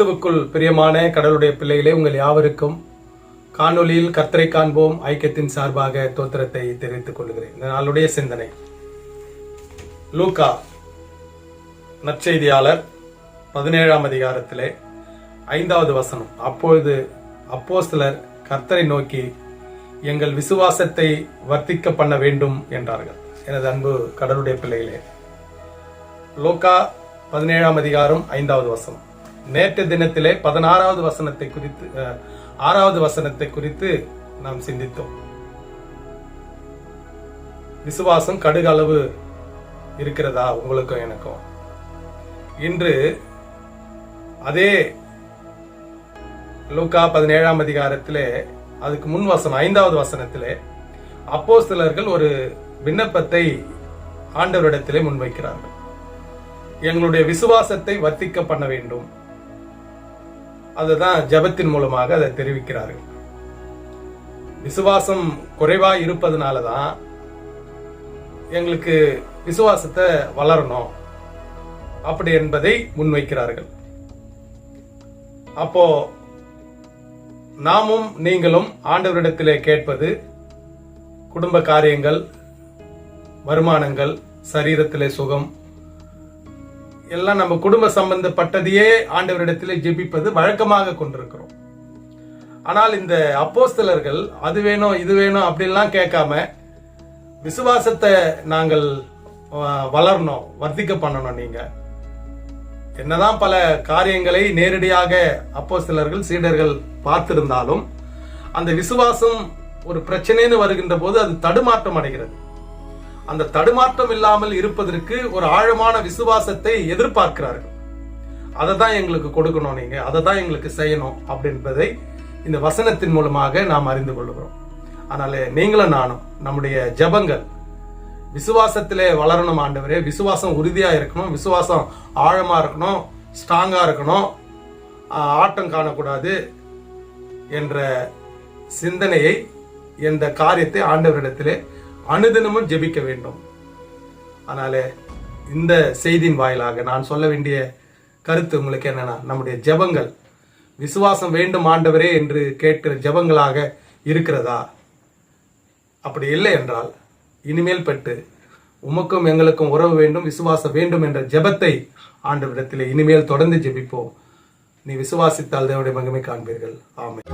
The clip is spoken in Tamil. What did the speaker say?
கிறிஸ்துவுக்குள் பிரியமான கடவுளுடைய பிள்ளைகளே உங்கள் யாவருக்கும் காணொலியில் கர்த்தரை காண்போம். ஐக்கியத்தின் சார்பாக தோத்திரத்தை தெரிவித்துக் கொள்கிறேன். இந்த நாளுடைய சிந்தனை. லூகா நற்செய்தியாளர் பதினேழாம் அதிகாரத்திலே ஐந்தாவது வசனம். அப்பொழுது அப்போஸ்தலர் கர்த்தரை நோக்கி எங்கள் விசுவாசத்தை வர்த்திக்க பண்ண வேண்டும் என்றார்கள். எனது அன்பு கடவுளுடைய பிள்ளைகளே லோக்கா பதினேழாம் அதிகாரம் ஐந்தாவது வசனம். நேற்று தினத்திலே பதினாறாவது வசனத்தை குறித்து ஆறாவது வசனத்தை குறித்து நாம் சிந்தித்தோம். விசுவாசம் கடுகளவு இருக்கிறதா? உங்களுக்கும் எனக்கும் இன்று அதே லூக்கா பதினேழாம் அதிகாரத்திலே அதுக்கு முன் வசனம் ஐந்தாவது வசனத்திலே அப்போ சிலர்கள் ஒரு விண்ணப்பத்தை ஆண்டவரிடத்திலே முன்வைக்கிறார்கள். எங்களுடைய விசுவாசத்தை வர்த்திக்க பண்ண வேண்டும். அதுதான் ஜெபத்தின் மூலமாக அதை தெரிவிக்கிறார்கள். விசுவாசம் குறைவா இருப்பதனால தான் எங்களுக்கு விசுவாசத்தை வளரணும். அப்படி என்பதை முன்வைக்கிறார்கள். அப்போ நாமும் நீங்களும் ஆண்டவரிடத்திலே கேட்பது குடும்ப காரியங்கள் வருமானங்கள் சரீரத்திலே சுகம் எல்லாம் நம்ம குடும்ப சம்பந்தப்பட்டதையே ஆண்டவரிடத்திலே ஜெபிப்பது வழக்கமாக கொண்டிருக்கிறோம். ஆனால் இந்த அப்போஸ்தலர்கள் அது வேணும் இது வேணும் அப்படின்லாம் கேட்காம விசுவாசத்தை நாங்கள் வளரணும் வர்த்திக்க பண்ணணும் நீங்க. என்னதான் பல காரியங்களை நேரடியாக அப்போஸ்தலர்கள் சீடர்கள் பார்த்திருந்தாலும் அந்த விசுவாசம் ஒரு பிரச்சனைன்னு வருகின்ற போது அது தடுமாற்றம் அடைகிறது. அந்த தடுமாற்றம் இல்லாமல் இருப்பதற்கு ஒரு ஆழமான விசுவாசத்தை எதிர்பார்க்கிறார்கள். அதை தான் எங்களுக்கு கொடுக்கணும் நீங்க அதை தான் எங்களுக்கு செய்யணும் அப்படின்றதை இந்த வசனத்தின் மூலமாக நாம் அறிந்து கொள்கிறோம். அதனால நீங்களும் நானும் நம்முடைய ஜெபங்கள் விசுவாசத்திலே வளரணும் ஆண்டவரே விசுவாசம் உறுதியா இருக்கணும் விசுவாசம் ஆழமா இருக்கணும் ஸ்ட்ராங்கா இருக்கணும் ஆட்டம் காணக்கூடாது என்ற சிந்தனையை என்ற காரியத்தை ஆண்டவரிடத்திலே அனுதினமும் ஜெபிக்க வேண்டும். அதனால இந்த செய்தியின் வாயிலாக நான் சொல்ல வேண்டிய கருத்து உங்களுக்கு என்னன்னா நம்முடைய ஜெபங்கள். விசுவாசம் வேண்டும் ஆண்டவரே என்று கேட்கிற ஜெபங்களாக இருக்கிறதா? அப்படி இல்லை என்றால் இனிமேல் பட்டு உமக்கும் எங்களுக்கும் உறவு வேண்டும் விசுவாசம் வேண்டும் என்ற ஜெபத்தை ஆண்டவரிடத்தில் இனிமேல் தொடர்ந்து ஜெபிப்போம். நீ விசுவாசித்தால் தேவனுடைய மகிமை காண்பீர்கள். ஆமென்.